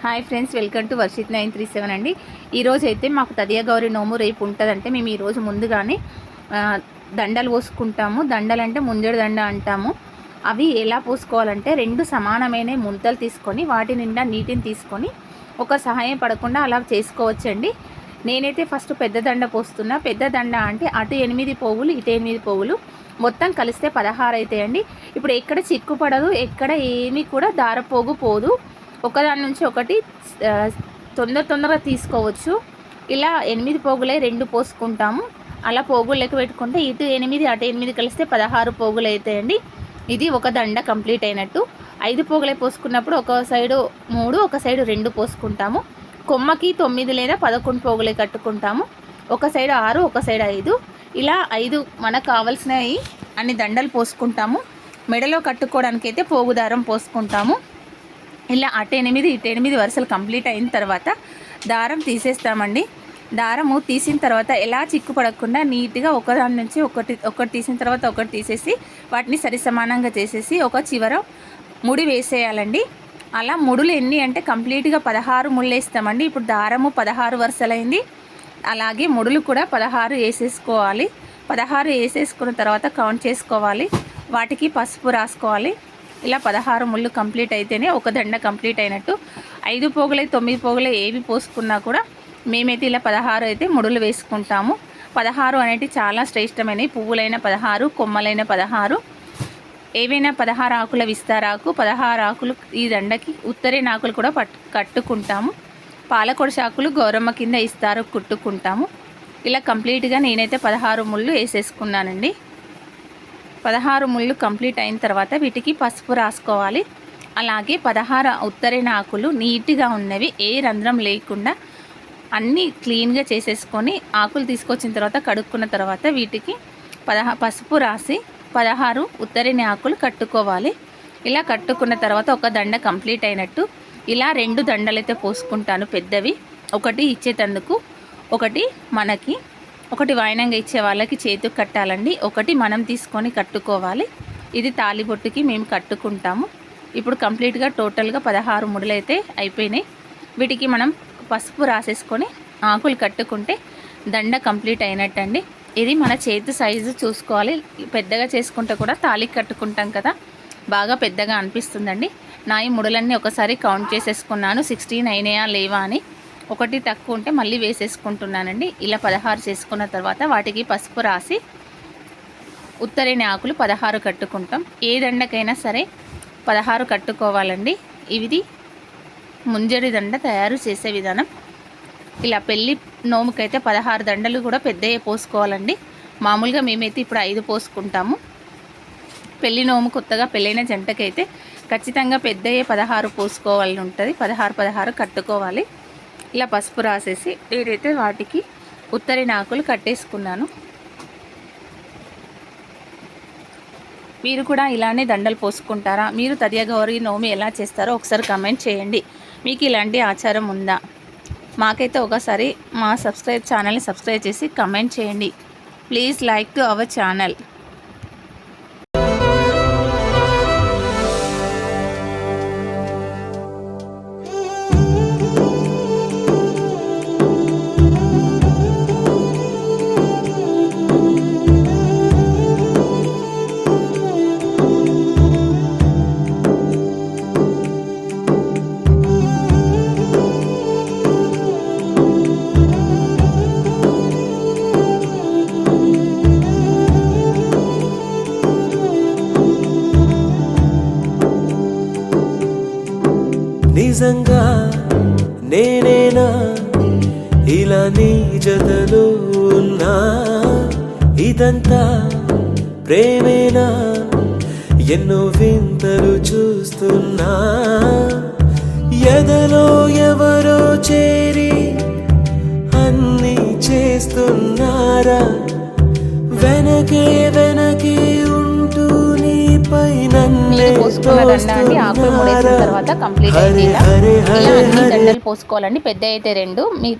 Hi friends welcome to Varshith nine three seven అండి. ఈరోజు అయితే మాకు తదియ గౌరి నోము రేపు ఉంటుందంటే మేము ఈరోజు ముందుగానే దండలు పోసుకుంటాము. దండలు అంటే ముంజడు దండ అంటాము. అవి ఎలా పోసుకోవాలంటే రెండు సమానమైన ముంతలు తీసుకొని వాటి నిండా నీటిని తీసుకొని ఒక సహాయం పడకుండా అలా చేసుకోవచ్చండి. నేనైతే ఫస్ట్ పెద్ద దండ పోస్తున్నా. పెద్ద దండ అంటే అటు ఎనిమిది పోవులు ఇటు ఎనిమిది పోవులు. మొత్తం కలిస్తే పదహారు అవుతాయండి ఇప్పుడు ఎక్కడ చిక్కు పడదు ఎక్కడ ఏమీ కూడా దారపోగు పోదు. ఒకదాని నుంచి ఒకటి తొందర తొందరగా తీసుకోవచ్చు. ఇలా ఎనిమిది పోగులై రెండు పోసుకుంటాము. అలా పోగులు లెక్క పెట్టుకుంటే ఇటు ఎనిమిది అటు ఎనిమిది కలిస్తే పదహారు పోగులు అవుతాయండి ఇది ఒక దండ కంప్లీట్ అయినట్టు. ఐదు పోగులై పోసుకున్నప్పుడు ఒక సైడు మూడు ఒక సైడు రెండు పోసుకుంటాము. కొమ్మకి తొమ్మిది లేదా పదకొండు పోగులే కట్టుకుంటాము. ఒక సైడ్ ఆరు ఒక సైడ్ ఐదు. ఇలా ఐదు మనకు కావలసినవి అన్ని దండలు పోసుకుంటాము. మెడలో కట్టుకోవడానికి అయితే పోగు దారం పోసుకుంటాము. ఇలా అటు ఎనిమిది ఇటు ఎనిమిది వరుసలు కంప్లీట్ అయిన తర్వాత దారం తీసేస్తామండి. దారము తీసిన తర్వాత ఎలా చిక్కు పడకుండా నీట్గా ఒకదాని నుంచి ఒకటి ఒకటి తీసిన తర్వాత ఒకటి తీసేసి వాటిని సరి సమానంగా చేసేసి ఒక చివర ముడి వేసేయాలండి. అలా ముడులు ఎన్ని అంటే కంప్లీట్గా పదహారు ముళ్ళు వేస్తామండి ఇప్పుడు దారము పదహారు వరుసలైంది. అలాగే ముడులు కూడా పదహారు వేసేసుకోవాలి. పదహారు వేసేసుకున్న తర్వాత కౌంట్ చేసుకోవాలి. వాటికి పసుపు రాసుకోవాలి. ఇలా పదహారు ముళ్ళు కంప్లీట్ అయితేనే ఒక దండ కంప్లీట్ అయినట్టు. ఐదు పోగులై తొమ్మిది పోగులై ఏవి పోసుకున్నా కూడా మేమైతే ఇలా పదహారు అయితే ముడులు వేసుకుంటాము. పదహారు అనేవి చాలా శ్రేష్టమైనవి పువ్వులైన పదహారు కొమ్మలైన పదహారు. ఏవైనా పదహారు ఆకుల విస్తారాకు పదహారు ఆకులు ఈ దండకి ఉత్తరేణ ఆకులు కూడా పట్టు కట్టుకుంటాము. పాలకొడ శాకులు గౌరమ్మ కింద ఇస్తారు కుట్టుకుంటాము. ఇలా కంప్లీట్గా నేనైతే పదహారు ముళ్ళు వేసేసుకున్నానండి. పదహారు ముళ్ళు కంప్లీట్ అయిన తర్వాత వీటికి పసుపు రాసుకోవాలి. అలాగే పదహారు ఉత్తరైన ఆకులు నీట్గా ఉన్నవి ఏ రంధ్రం లేకుండా అన్నీ క్లీన్గా చేసేసుకొని ఆకులు తీసుకొచ్చిన తర్వాత కడుక్కున్న తర్వాత వీటికి పదహా పసుపు రాసి పదహారు ఉత్తరిని ఆకులు కట్టుకోవాలి. ఇలా కట్టుకున్న తర్వాత ఒక దండ కంప్లీట్ అయినట్టు ఇలా రెండు దండలైతే పోసుకుంటాను పెద్దవి. ఒకటి ఇచ్చేటందుకు ఒకటి మనకి ఒకటి వాయినంగా ఇచ్చే వాళ్ళకి చేతికి కట్టాలండి. ఒకటి మనం తీసుకొని కట్టుకోవాలి. ఇది తాలిబొట్టుకి మేము కట్టుకుంటాము. ఇప్పుడు కంప్లీట్గా టోటల్గా పదహారు ముడులైతే అయిపోయినాయి. వీటికి మనం పసుపు రాసేసుకొని ఆకులు కట్టుకుంటే దండ కంప్లీట్ అయినట్టండి. ఇది మన చేతి సైజు చూసుకోవాలి. పెద్దగా చేసుకుంటే కూడా తాళికి కట్టుకుంటాం కదా. బాగా పెద్దగా అనిపిస్తుందండి. నా ఈ ముడులన్నీ ఒకసారి కౌంట్ చేసేసుకున్నాను. సిక్స్టీన్ అయినాయా లేవా అని. ఒకటి తక్కువ ఉంటే మళ్ళీ వేసేసుకుంటున్నానండి. ఇలా పదహారు చేసుకున్న తర్వాత వాటికి పసుపు రాసి ఉత్తరేని ఆకులు పదహారు కట్టుకుంటాం. ఏ దండకైనా సరే పదహారు కట్టుకోవాలండి. ఇది ముంజరి దండ తయారు చేసే విధానం. ఇలా పెళ్ళి నోముకైతే పదహారు దండలు కూడా పెద్దయ్యే పోసుకోవాలండి. మామూలుగా మేమైతే ఇప్పుడు ఐదు పోసుకుంటాము. పెళ్ళి నోము కొత్తగా పెళ్ళైన జంటకైతే ఖచ్చితంగా పెద్దయ్యే పదహారు పోసుకోవాలని ఉంటుంది. పదహారు పదహారు కట్టుకోవాలి. ఇలా పసుపు రాసేసి నేనైతే వాటికి ఉత్తరి ఆకులు కట్టేసుకున్నాను. మీరు కూడా ఇలానే దండలు పోసుకుంటారా? మీరు తదియ గౌరీ నోమి ఎలా చేస్తారో ఒకసారి కమెంట్ చేయండి. మీకు ఇలాంటి ఆచారం ఉందా? మాకైతే ఒకసారి మా సబ్స్క్రైబ్ ఛానల్ని సబ్స్క్రైబ్ చేసి కమెంట్ చేయండి. Please like to our channel నిజంగా నేనేనా? ఇలా నీ జతలో ఉన్నా? ఇదంతా ప్రేమేనా? ఎన్నో వింతలు చూస్తున్నా? ఎదలో ఎవరో చేరి అన్ని చేస్తున్నారా? వెనకే వెనకే పోసుకున్న దండ అండి ఆకులు మూడేసిన తర్వాత కంప్లీట్ అయింది ఇలా. అన్ని దండలు పోసుకోవాలండి. పెద్ద అయితే రెండు. మీ